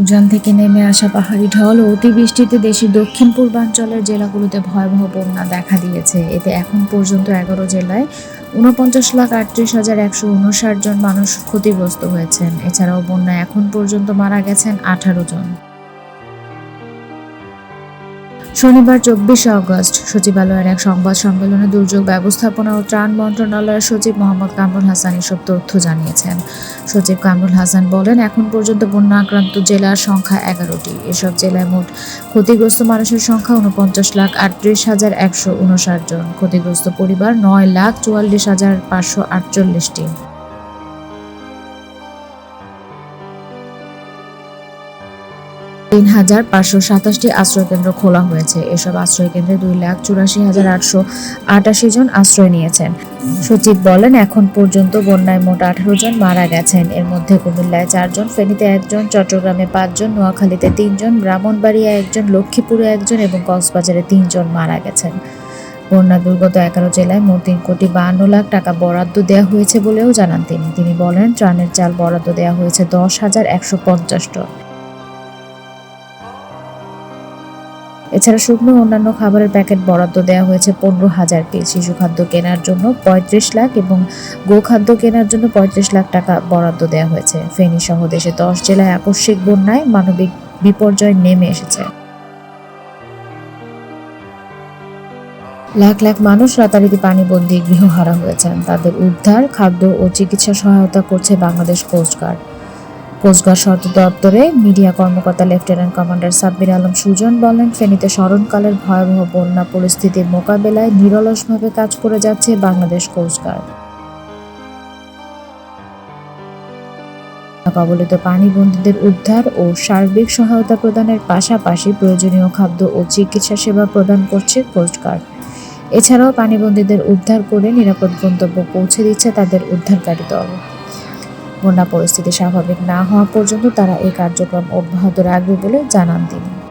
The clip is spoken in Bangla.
উজান থেকে নেমে আসা পাহাড়ি ঢল ও অতিবৃষ্টিতে দেশের দক্ষিণ পূর্বাঞ্চলের জেলাগুলোতে ভয়াবহ বন্যা দেখা দিয়েছে। এতে এখন পর্যন্ত এগারো জেলায় ঊনপঞ্চাশ লাখ আটত্রিশ হাজার একশো উনষাট জন মানুষ ক্ষতিগ্রস্ত হয়েছেন। এছাড়াও বন্যায় এখন পর্যন্ত মারা গেছেন আঠারো জন। শনিবার, চব্বিশে আগস্ট, সচিবালয়ের এক সংবাদ সম্মেলনে দুর্যোগ ব্যবস্থাপনা ও ত্রাণ মন্ত্রণালয়ের সচিব মোহাম্মদ কামরুল হাসান এসব তথ্য জানিয়েছেন। সচিব কামরুল হাসান বলেন, এখন পর্যন্ত বন্যা আক্রান্ত জেলার সংখ্যা এগারোটি। এসব জেলায় মোট ক্ষতিগ্রস্ত মানুষের সংখ্যা উনপঞ্চাশ লাখ আটত্রিশ হাজার একশো উনষাট জন। ক্ষতিগ্রস্ত পরিবার নয় লাখ চুয়াল্লিশ হাজার পাঁচশো আটচল্লিশটি। তিন হাজার পাঁচশো সাতাশটি আশ্রয়কেন্দ্র খোলা হয়েছে। এসব আশ্রয়কেন্দ্রে দুই লাখ চুরাশি হাজার আটশো আটাশি জন আশ্রয় নিয়েছেন। সচিব বলেন, এখন পর্যন্ত বন্যায় মোট আঠারো জন মারা গেছেন। এর মধ্যে কুমিল্লায় চারজন, ফেনীতে একজন, চট্টগ্রামে পাঁচজন, নোয়াখালীতে তিনজন ব্রাহ্মণবাড়িয়া একজন, লক্ষ্মীপুরে একজন এবং কক্সবাজারে তিনজন মারা গেছেন। বন্যা দুর্গত এগারো জেলায় মোট তিন কোটি বাহান্ন লাখ টাকা বরাদ্দ দেওয়া হয়েছে বলেও জানান তিনি। তিনি বলেন, ত্রাণের চাল বরাদ্দ দেওয়া হয়েছে দশ হাজার একশো পঞ্চাশ টন এছাড়া শুকনো অন্যান্য খাবারের প্যাকেট বরাদ্দ দেওয়া হয়েছে পনেরো হাজার পিস। শিশু খাদ্য কেনার জন্য পঁয়ত্রিশ লাখ এবং গোখাদ্য কেনার জন্য পঁয়ত্রিশ লাখ টাকা বরাদ্দ দেওয়া হয়েছে। ফেনী সহ দেশে দশ জেলায় আকস্মিক বন্যায় মানবিক বিপর্যয় নেমে এসেছে। লাখ লাখ মানুষ রাতারাতি পানিবন্দী গৃহহারা হয়েছেন। তাদের উদ্ধার, খাদ্য ও চিকিৎসা সহায়তা করছে বাংলাদেশ কোস্টগার্ড কোস্টগার্ড সদর দপ্তরে মিডিয়া কর্মকর্তা লেফটেন্যান্ট কমান্ডার সাব্বির আলম সুজন বলেন, ফেনীতে স্মরণকালের ভয়াবহ বন্যা পরিস্থিতির মোকাবেলায় নিরলসভাবে কাজ করে যাচ্ছে বাংলাদেশ কোস্টগার্ড। কবলিত পানিবন্দীদের উদ্ধার ও সার্বিক সহায়তা প্রদানের পাশাপাশি প্রয়োজনীয় খাদ্য ও চিকিৎসা সেবা প্রদান করছে কোস্টগার্ড। এছাড়াও পানিবন্দীদের উদ্ধার করে নিরাপদ গন্তব্য পৌঁছে দিচ্ছে তাদের উদ্ধারকারী দল। বন্যা পরিস্থিতি স্বাভাবিক না হওয়া পর্যন্ত তারা এই কার্যক্রম অব্যাহত রাখবে বলে জানান তিনি।